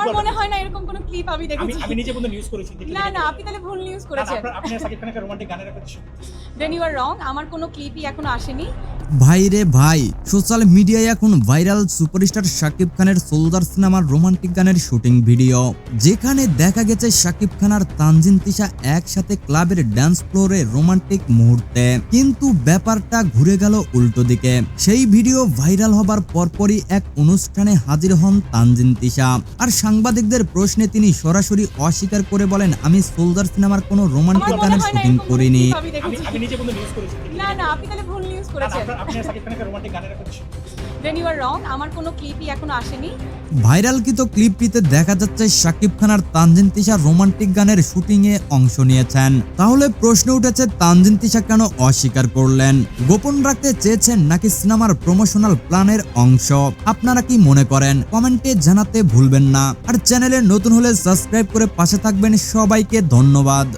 আমার মনে হয় না এরকম কোনো ক্লিপ আমি দেখেছি। আমি নিজে বন্ধু নিউজ করেছি না না আপনি তাহলে ভুল নিউজ করেছেন। আপনি আপনি সাকিব খানের রোমান্টিক গানের একটা দেন ইউ আর রং আমার কোনো ক্লিপই এখনও আসেনি। ভাই রে ভাই সোশ্যাল মিডিয়ায় এখন ভাইরাল সুপারস্টার শাকিব খানের সোলজার সিনেমার রোমান্টিক গানের শুটিং ভিডিও। যেখানে দেখা গেছে শাকিব খান আর তানজিন তিশা একসাথে ক্লাবের ড্যান্স ফ্লোরে রোমান্টিক মুহূর্তে। কিন্তু ব্যাপারটা ঘুরে গেল উল্টো দিকে। সেই ভিডিও ভাইরাল হবার পরপরই এক অনুষ্ঠানে হাজির হন তানজিন তিশা। আর সাংবাদিকদের প্রশ্নে তিনি সরাসরি অস্বীকার করে বলেন আমি সোলজার সিনেমার কোনো রোমান্টিক গানের শুটিং করিনি। আমি নিজে নিউজ করেছি। না না আপনি তাহলে ভুল নিউজ করেছেন। খানের দেন ইউ আর রং আমার কোনো ক্লিপই এখনও আসেনি। ভাইরালকৃত ক্লিপটিতে দেখা যাচ্ছে শাকিব খান আর তানজিন তিশা রোমান্টিক গানের শুটিং এ অংশ নিয়েছেন। তাহলে প্রশ্ন উঠেছে তানজিন তিশা কেন অস্বীকার করলেন? গোপন রাখতে চেয়েছেন নাকি সিনেমার প্রমোশনাল প্ল্যানের অংশ? আপনারা কি মনে করেন? কমেন্টে জানাতে ভুলবেন না। আর চ্যানেলে নতুন হলে সাবস্ক্রাইব করে পাশে থাকবেন সবাইকে ধন্যবাদ।